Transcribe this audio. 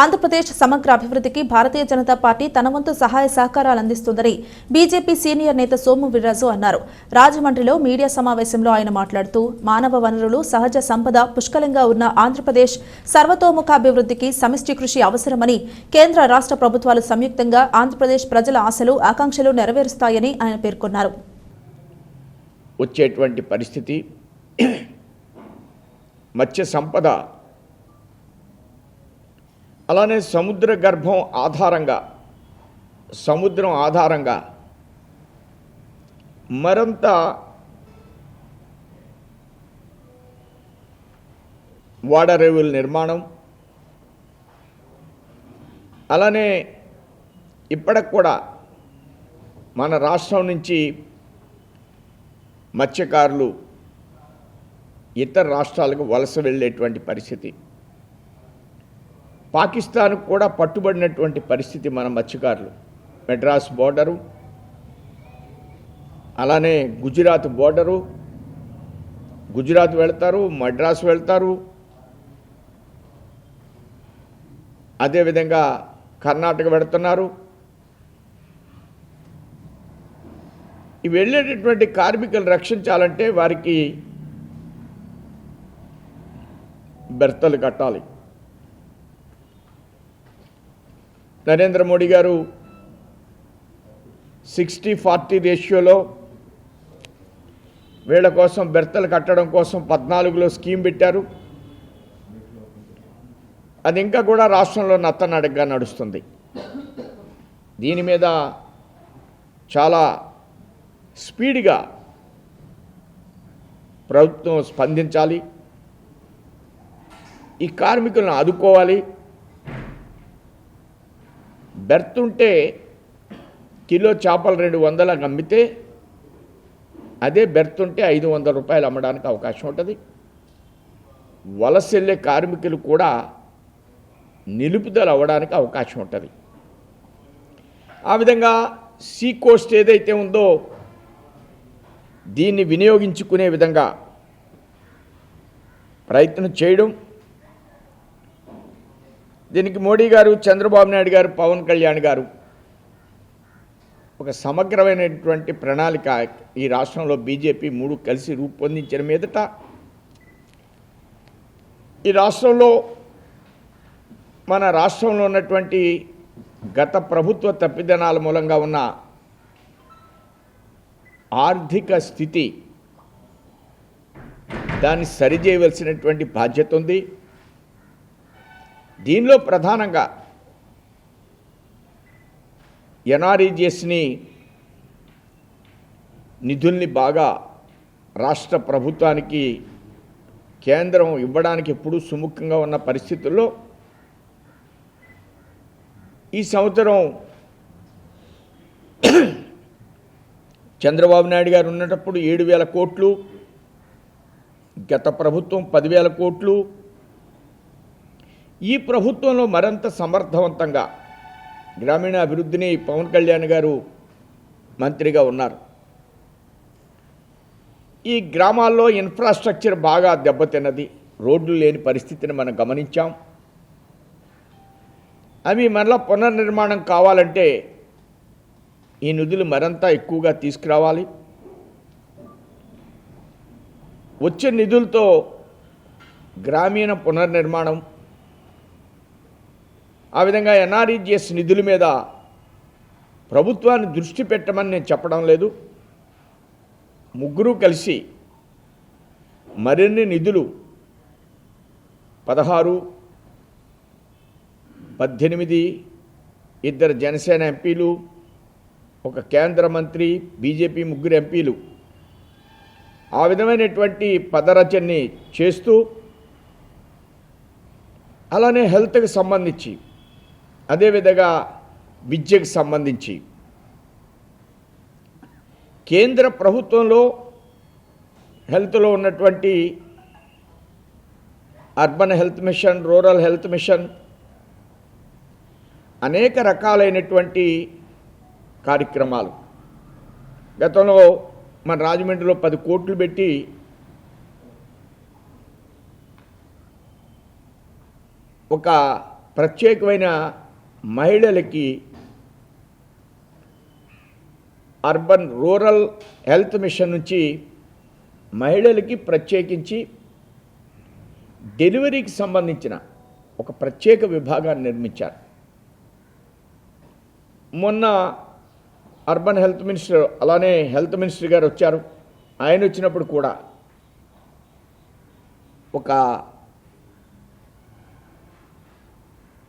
ఆంధ్రప్రదేశ్ సమగ్ర అభివృద్ధికి భారతీయ జనతా పార్టీ తన వంతు సహాయ సహకారాలు అందిస్తుందని బీజేపీ సీనియర్ నేత సోము వీర్రాజు అన్నారు. రాజమండ్రిలో మీడియా సమావేశంలో ఆయన మాట్లాడుతూ మానవ వనరులు సహజ సంపద పుష్కలంగా ఉన్న ఆంధ్రప్రదేశ్ సర్వతోముఖాభివృద్ధికి సమిష్టి కృషి అవసరమని కేంద్ర రాష్ట్ర ప్రభుత్వాలు సంయుక్తంగా ఆంధ్రప్రదేశ్ ప్రజల ఆశలు ఆకాంక్షలు నెరవేరుస్తాయని ఆయన పేర్కొన్నారు. వచ్చేటువంటి పరిస్థితి మత్స్య సంపద అలానే సముద్ర గర్భం ఆధారంగా సముద్రం ఆధారంగా మరంత వాడరేవుల నిర్మాణం. అలానే ఇప్పటికి కూడా మన రాష్ట్రం నుంచి మత్స్యకారులు ఇతర రాష్ట్రాలకు వలస వెళ్ళేటువంటి పరిస్థితి. పాకిస్తాన్కు కూడా పట్టుబడినటువంటి పరిస్థితి మన మత్స్యకారులు. మెడ్రాస్ బోర్డరు అలానే గుజరాత్ బోర్డరు. గుజరాత్ వెళ్తారు మద్రాస్ వెళ్తారు. అదేవిధంగా కర్ణాటక వెళుతున్నారు. ఈ వెళ్ళేటటువంటి కార్మికులు రక్షించాలంటే వారికి బెర్తలు కట్టాలి. నరేంద్ర మోడీ గారు సిక్స్టీ ఫార్టీ రేషియోలో వీళ్ళ కోసం బెర్తలు కట్టడం కోసం పద్నాలుగులో స్కీమ్ పెట్టారు. అది ఇంకా కూడా రాష్ట్రంలో నత్తనడగ్గా నడుస్తుంది. దీని మీద చాలా స్పీడ్గా ప్రభుత్వం స్పందించాలి. ఈ కార్మికులను ఆదుకోవాలి. బెర్త్ ఉంటే కిలో చేపలు రెండు వందలకు అమ్మితే అదే బెర్త్ ఉంటే ఐదు వందల రూపాయలు అమ్మడానికి అవకాశం ఉంటుంది. వలస వెళ్ళే కార్మికులు కూడా నిలుపుదల అవ్వడానికి అవకాశం ఉంటుంది. ఆ విధంగా సీ కోస్ట్ ఏదైతే ఉందో దీన్ని వినియోగించుకునే విధంగా ప్రయత్నం చేయడం దీనికి మోడీ గారు చంద్రబాబు నాయుడు గారు పవన్ కళ్యాణ్ గారు ఒక సమగ్రమైనటువంటి ప్రణాళిక ఈ రాష్ట్రంలో బీజేపీ మూడు కలిసి రూపొందించిన మీదట ఈ రాష్ట్రంలో మన రాష్ట్రంలో ఉన్నటువంటి గత ప్రభుత్వ తప్పిదనాల మూలంగా ఉన్న ఆర్థిక స్థితి దాన్ని సరిచేయవలసినటువంటి బాధ్యత ఉంది. దీనిలో ప్రధానంగా ఎన్ఆర్ఈజిఎస్ని నిధుల్ని బాగా రాష్ట్ర ప్రభుత్వానికి కేంద్రం ఇవ్వడానికి ఎప్పుడూ సుముఖంగా ఉన్న పరిస్థితుల్లో ఈ సంవత్సరం చంద్రబాబు నాయుడు గారు ఉన్నటప్పుడు ఏడు వేల కోట్లు గత ప్రభుత్వం పదివేల కోట్లు ఈ ప్రభుత్వంలో మరింత సమర్థవంతంగా గ్రామీణ అభివృద్ధిని పవన్ కళ్యాణ్ గారు మంత్రిగా ఉన్నారు. ఈ గ్రామాల్లో ఇన్ఫ్రాస్ట్రక్చర్ బాగా దెబ్బతిన్నది. రోడ్లు లేని పరిస్థితిని మనం గమనించాం. అవి మరలా పునర్నిర్మాణం కావాలంటే ఈ నిధులు మరింత ఎక్కువగా తీసుకురావాలి. వచ్చే నిధులతో గ్రామీణ పునర్నిర్మాణం ఆ విధంగా ఎన్ఆర్ఈజిఎస్ నిధుల మీద ప్రభుత్వాన్ని దృష్టి పెట్టమని నేను చెప్పడం లేదు. ముగ్గురు కలిసి మరిన్ని నిధులు పదహారు పద్దెనిమిది ఇద్దరు జనసేన ఎంపీలు ఒక కేంద్ర మంత్రి బీజేపీ ముగ్గురు ఎంపీలు ఆ విధమైనటువంటి పదరచనని చేస్తూ అలానే హెల్త్కి సంబంధించి అదేవిధంగా విద్యకు సంబంధించి కేంద్ర ప్రభుత్వంలో హెల్త్లో ఉన్నటువంటి urban health mission rural health mission అనేక రకాలైనటువంటి కార్యక్రమాలు. గతంలో మన రాజమండ్రిలో పది కోట్లు పెట్టి ఒక ప్రత్యేకమైన మహిళలకి అర్బన్ రూరల్ హెల్త్ మిషన్ నుంచి మహిళలకి ప్రత్యేకించి డెలివరీకి సంబంధించిన ఒక ప్రత్యేక విభాగాన్ని నిర్మించారు. మొన్న అర్బన్ హెల్త్ మినిస్టర్ అలానే హెల్త్ మినిస్టర్ గారు వచ్చారు. ఆయన వచ్చినప్పుడు కూడా ఒక